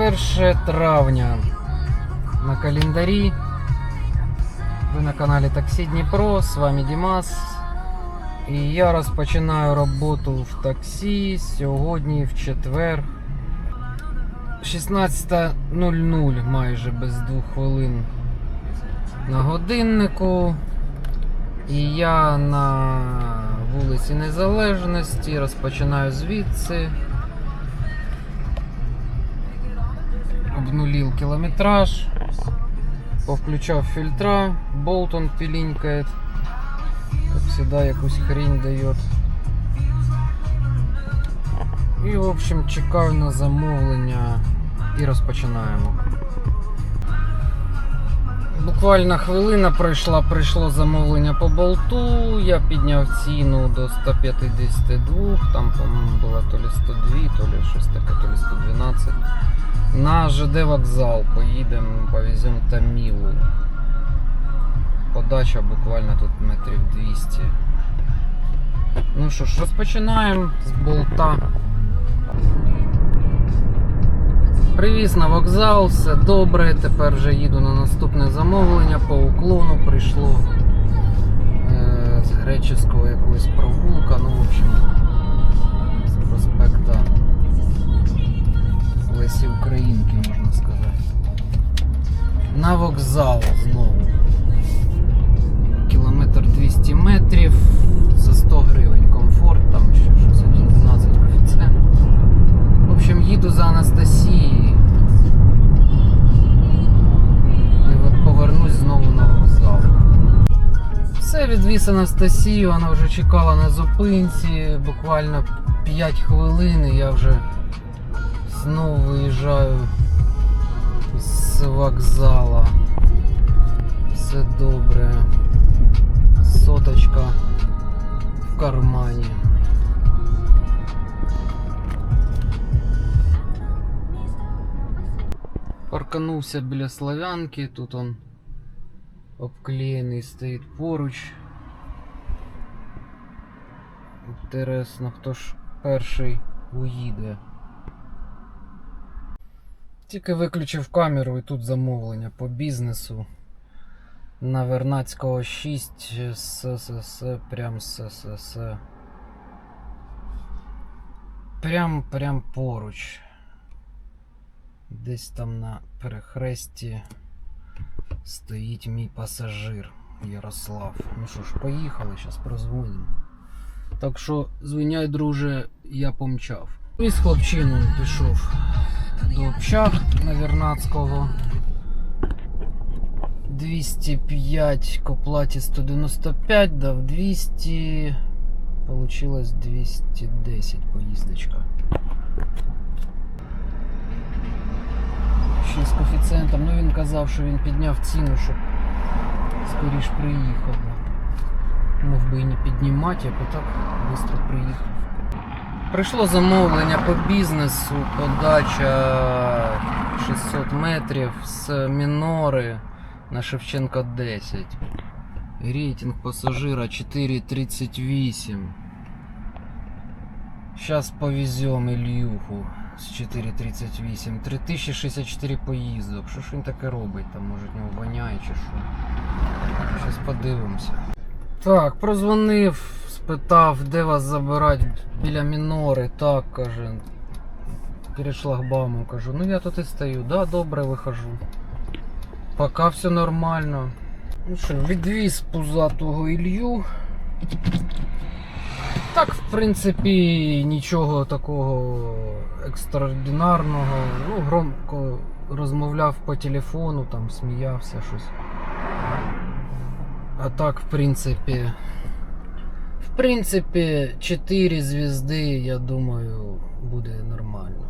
1 травня на календарі. Ви на каналі Таксі Дніпро, з вами Дімас. І я розпочинаю роботу в таксі сьогодні в четвер. 16.00 майже без двох хвилин на годиннику. І я на вулиці Незалежності розпочинаю звідси. Обнулил километраж. Повключав фільтра. Болтон пилинкает. Как всегда, якусь хрень дает. І, в общем, чекаю на замовлення і розпочинаємо. Буквально хвилина пройшла, прийшло замовлення по болту. Я підняв ціну до 152, там, по-моєму, була то лі 102, то лі щось таке, то лі 112. На ЖД вокзал поїдемо, повеземо Тамілу. Подача буквально тут метрів 200. Ну що ж, розпочинаємо з болта. Привіз на вокзал, все добре. Тепер вже їду на наступне замовлення по уклону прийшло е, з греческого якогось провулка, На вокзал знову. Кілометр 200 метрів за 100 гривень комфорт, там ще щось 1,12 коефіцієнт. В общем, їду за Анастасією. І от повернусь знову на вокзал. Все, відвіз Анастасію, вона вже чекала на зупинці, буквально 5 хвилин, і я вже знову виїжджаю з вокзала. Все добре. Соточка в кармані. Парканувся біля славянки, тут он обклеєний стоїть поруч. Інтересно, хто ж перший уїде. Тільки виключив камеру і тут замовлення по бізнесу. На Вернацького 6 ССС, прям ССС. Прям прям поруч. Десь там на перехресті стоїть мій пасажир Ярослав. Ну що ж, поїхали, зараз прозвонимо. Так що, звиняй, друже, я помчав. І з хлопчином пішов до общаг на Вернацького. 205 к оплаті 195, дав 200. Получилось 210 поїздочка. Ще з коефіцієнтом. Ну він казав, що він підняв ціну, щоб скоріш приїхав. Мог би і не піднімати, а так швидко приїхав. Прийшло замовлення по бізнесу, подача 600 метрів з Мінори на Шевченка 10. Рейтинг пасажира 4.38. Сейчас повезем Ільюху з 4.38. 3064 поїздок. Що ж він таке робить? Там може в нього воняє чи що. Щас подивимося. Так, прозвонив, спитав, де вас забирати біля мінори. Так, каже. Перед шлагбаумом кажу. Ну я тут і стою. Да, добре вихожу. Пока все нормально. Ну що, відвіз пузатого Ілью. Так, в принципі, нічого такого екстраординарного. Ну, громко розмовляв по телефону, там сміявся щось. А так, в принципі принципі, 4 звізди, я думаю, буде нормально.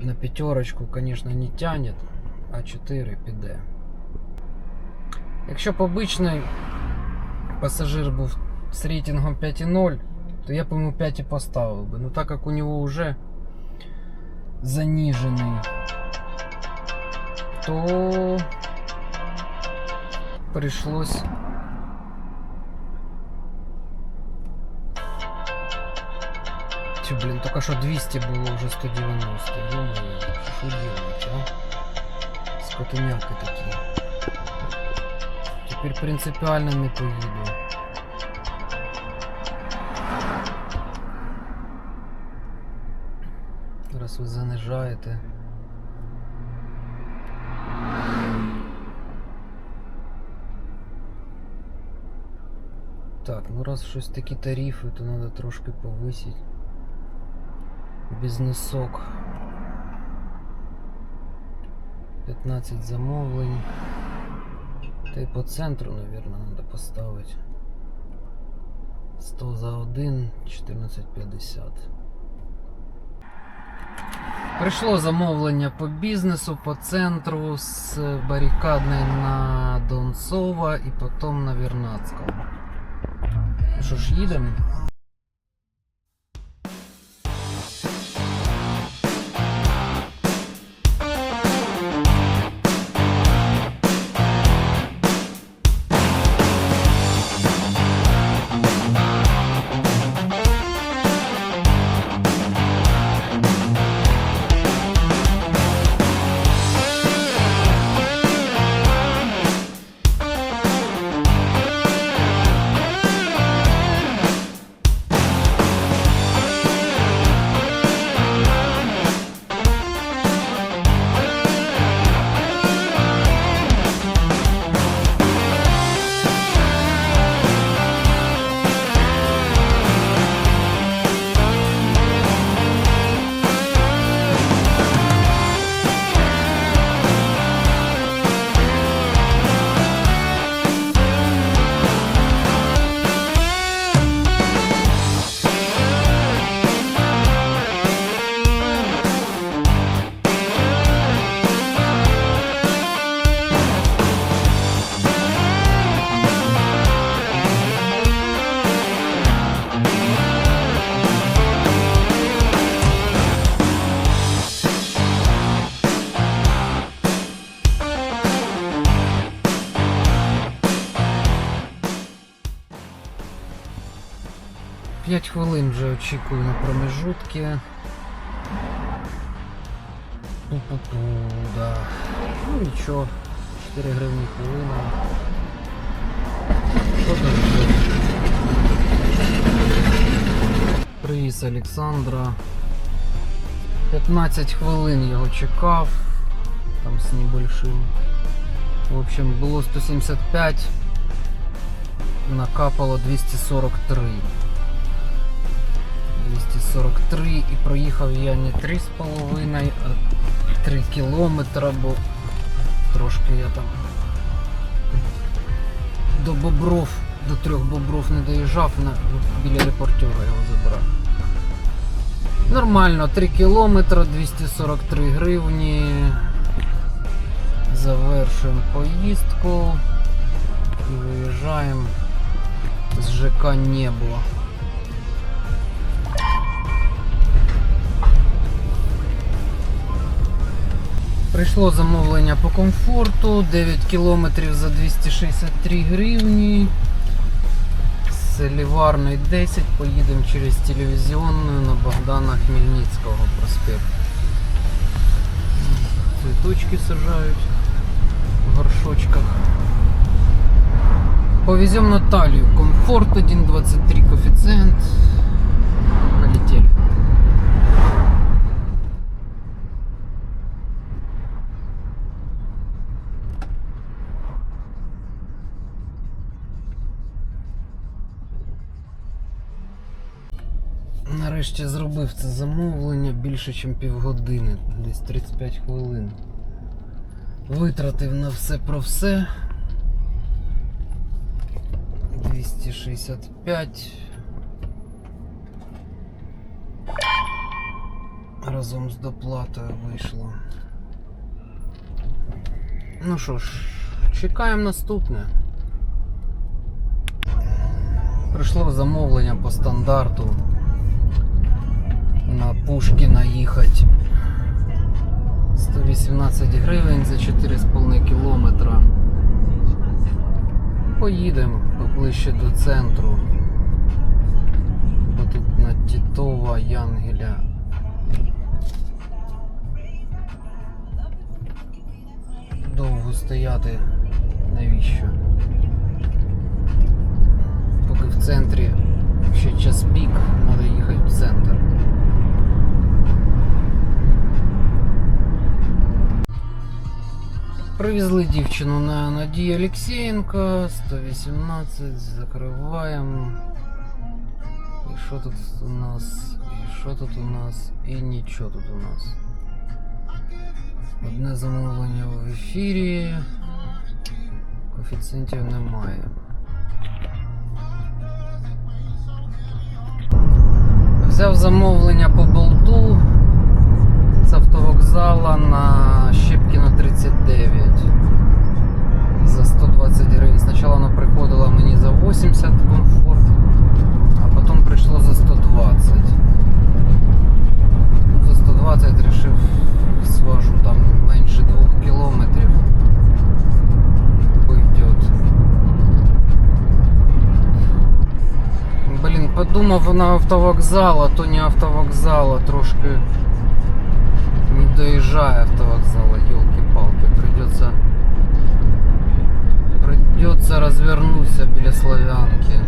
На п'ятерочку, звісно, не тянет, а 4 піде. Якщо б обичний пасажир був з рейтингом 5.0, то я б йому 5 і поставив би. Ну так як у нього вже занижений, то прийшлось 200, блин, только что 200 было уже 190. Ё-моё, что делать, а? Скотынялка такие. Теперь принципиально не поеду. Раз вы занижаете. Так, ну раз щось такі тарифи, то треба трошки повисить. Бізнесок. 15 замовлень. Та й по центру, наверное, треба поставити. 100 за один, 14,50. Прийшло замовлення по бізнесу, по центру з барикадної на Донцова і потім на Вернадського. Що ж, їдемо? Очікую на промежутки. Пу-пу-пу, да. Ну нічого, 4 гривні хвилина. Що там? Привіз Олександра. 15 хвилин його чекав. Там з небольшим. В общем, було 175, накапало 243. 243 і проїхав я не 3,5, а 3 кілометра, бо трошки я там до бобров, до трьох бобров не доїжджав, на, біля репортера його забрав. Нормально, 3 кілометри, 243 гривні. Завершуємо поїздку і виїжджаємо з ЖК Небо. Прийшло замовлення по комфорту, 9 кілометрів за 263 гривні. З Ліварної 10 поїдемо через телевізіонну на Богдана Хмельницького проспект. Цвіточки сажають в горшочках. Повезем Наталью. Комфорт 1.23 коэффициент. Нарешті зробив це замовлення більше, ніж півгодини, десь 35 хвилин. Витратив на все про все. 265. Разом з доплатою вийшло. Ну що ж, чекаємо наступне. Прийшло замовлення по стандарту на Пушкіна їхати. 118 гривень за 4,5 кілометра. Поїдемо поближче до центру. Бо тут на Тітова Янгеля. Довго стояти навіщо? Поки в центрі ще час пік, треба їхати в центр. Привезли дівчину на Надію Олексєєнко, 118, закриваємо. І що тут у нас? І що тут у нас? І нічого тут у нас. Одне замовлення в ефірі. Коефіцієнтів немає. Взяв замовлення по болту автовокзала на Щепкіна 39 за 120 гривень. Спочатку воно приходило мені за 80 комфорт, а потім прийшло за 120. За 120 вирішив свожу там менше 2 кілометрів. Пойдет. Блін, подумав на автовокзал, а то не автовокзал, а трошки не доезжая автовокзала, елки-палки, придется придется развернуться біля Славянки.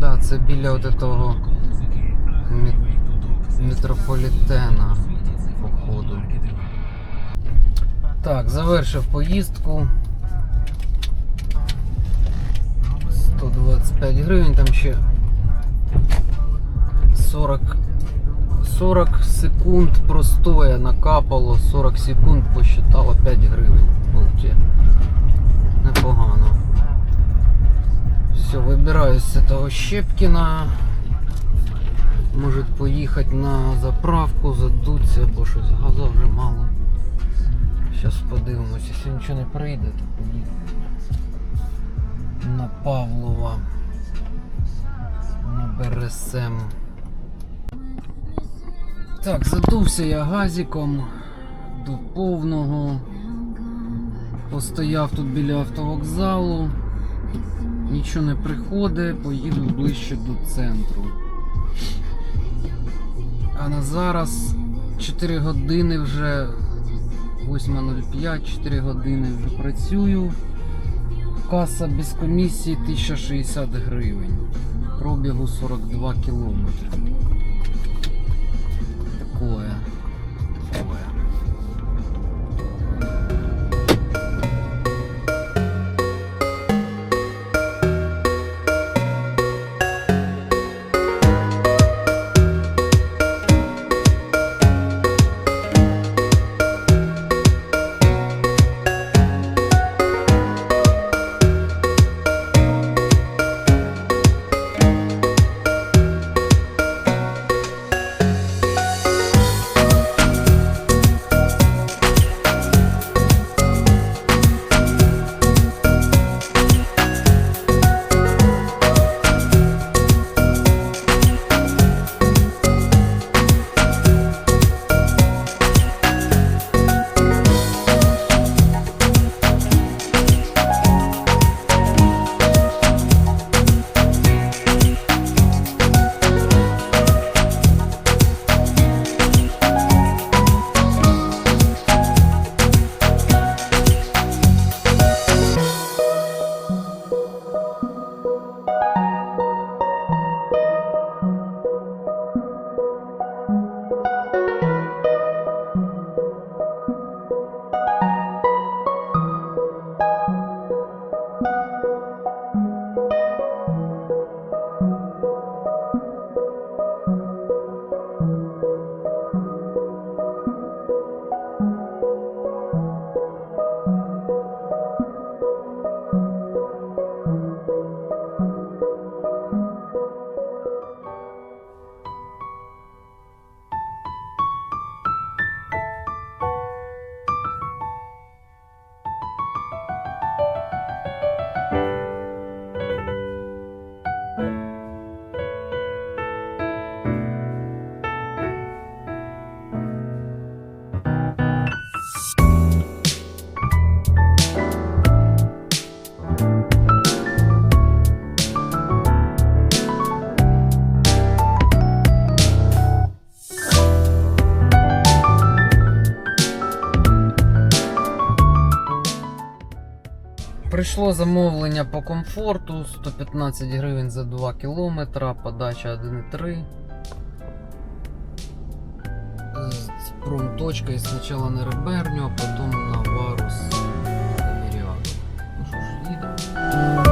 Да, це біля от этого мет- метрополітена, походу. Так, завершив поїздку. 125 гривень, там ще 40, 40 секунд простоя накапало, 40 секунд посчитало 5 гривень в. Непогано. Все, вибираюсь з того Щепкіна. Може поїхати на заправку, задуться, бо щось газу вже мало. Зараз подивимось, якщо нічого не прийде, то поїду на Павлова. На БРСМ. Так, задувся я газиком до повного. Постояв тут біля автовокзалу. Нічого не приходить, поїду ближче до центру. А на зараз 4 години вже 8.05, 4 години вже працюю. Каса без комісії 1060 гривень. Пробігу 42 кілометри. Прийшло замовлення по комфорту 115 гривень за 2 км, подача 1,3. З промточкою спочатку на реберню, а потім на варус. Ну що ж, їдемо.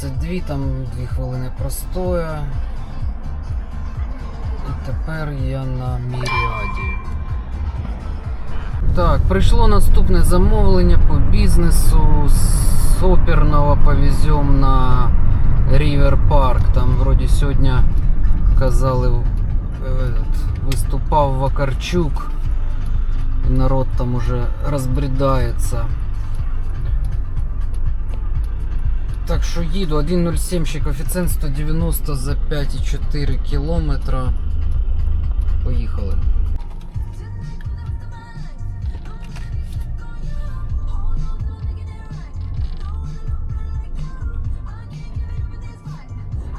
22, там 2 хвилини простоя. І тепер я на міріаді. Так, прийшло наступне замовлення по бізнесу. З оперного повезем на Рівер Парк. Там вроді сьогодні казали е, виступав Вакарчук. І народ там уже розбрідається. Так що їду 1.07 ще коефіцієнт 190 за 5,4 кілометра. Поїхали.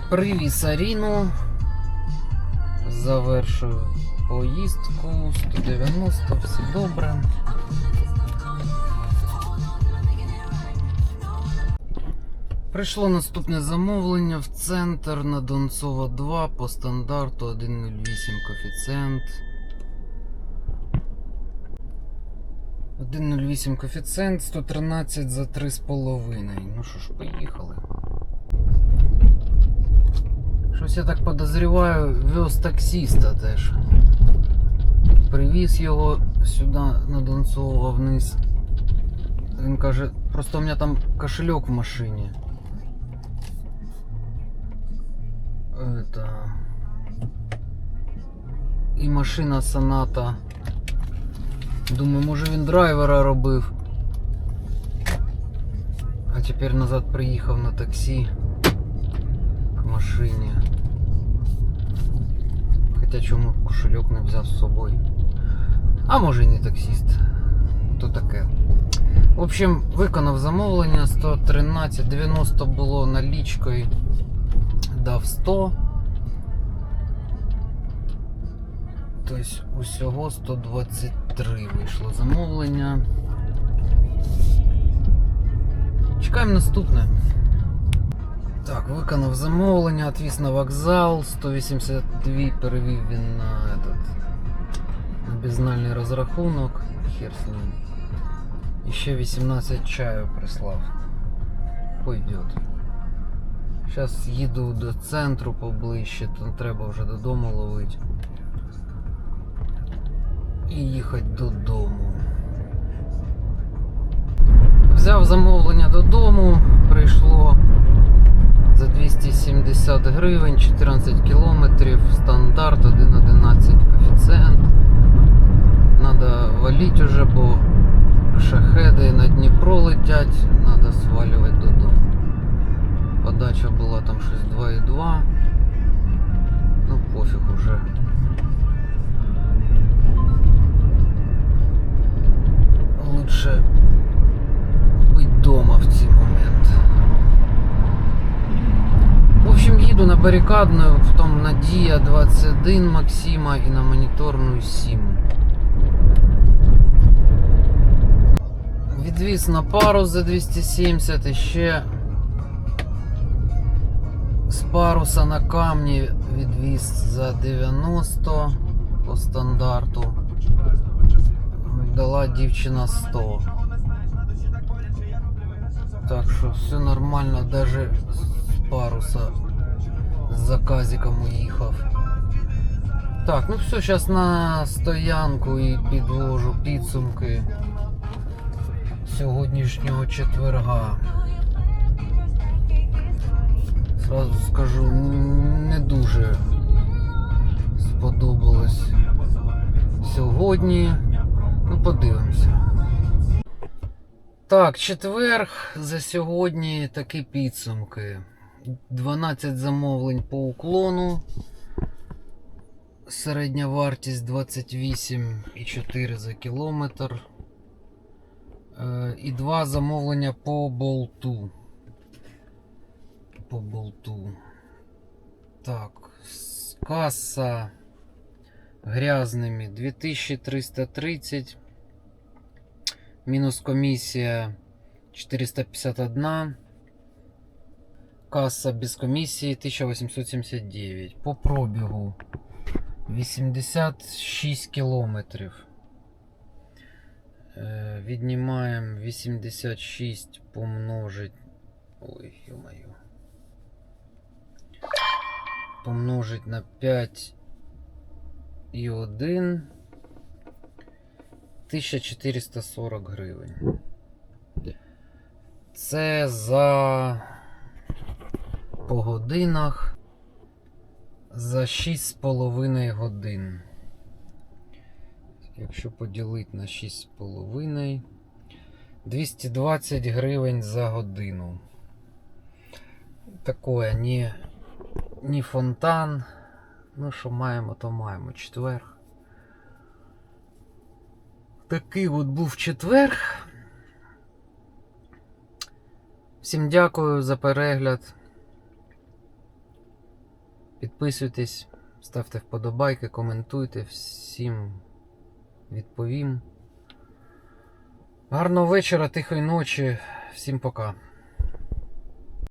Привіз Аріну. Завершую поїздку 190, все добре. Прийшло наступне замовлення в центр на Донцова 2 по стандарту 1.08 коефіцієнт. 1.08 коефіцієнт, 113 за 3,5. Ну що ж, поїхали. Щось я так подозріваю, вез таксиста теж. Привіз його сюди на Донцова вниз. Він каже, просто у мене там кошельок в машині. Это... І машина Соната. Думаю, може він драйвера робив. А тепер назад приїхав на таксі к машині. Хоча чому кошельок не взяв з собою. А може і не таксіст. То таке. В общем, виконав замовлення 113, 90 було налічкою. Дав 100. Тобто усього 123 вийшло замовлення. Чекаємо наступне. Так, виконав замовлення, отвіз на вокзал, 182 перевів він на этот на безнальний розрахунок. Хер з ним. Ще 18 чаю прислав. Пойдет. Зараз їду до центру поближче, там треба вже додому ловити. І їхати додому. Взяв замовлення додому, прийшло за 270 гривень, 14 кілометрів, стандарт 1.11 коефіцієнт. Надо валить уже, бо шахеди на Дніпро летять, надо свалювати додому. Подача була там щось 2,2. Ну пофіг уже. Лучше быть дома в цей момент. В общем, їду на барикадную, потом на Дія 21 Максима і на моніторну 7. Відвіз на пару за 270 і ще з паруса на камні відвіз за 90 по стандарту. Дала дівчина 100. Так що все нормально, даже з паруса з заказиком уїхав. Так, ну все, зараз на стоянку і підвожу підсумки сьогоднішнього четверга. Сразу скажу, не дуже сподобалось сьогодні. Ну, подивимося. Так, четверг за сьогодні такі підсумки. 12 замовлень по уклону. Середня вартість 28,4 за кілометр. Е, І два замовлення по болту. По болту. Так, каса грязними 2330. Мінус комісія 451. Каса без комісії 1879. По пробігу 86 кілометрів. Е, Віднімаємо 86 помножить. Ой, ё-моё. Помножить на 5 і 1. 1440 гривень. Це за по годинах за 6,5 годин. Якщо поділити на 6,5, 220 гривень за годину. Такое, не, не фонтан. Ну, що маємо, то маємо. Четверг. Такий от був четверг. Всім дякую за перегляд. Підписуйтесь, ставте вподобайки, коментуйте, всім відповім. Гарного вечора, тихої ночі, всім пока.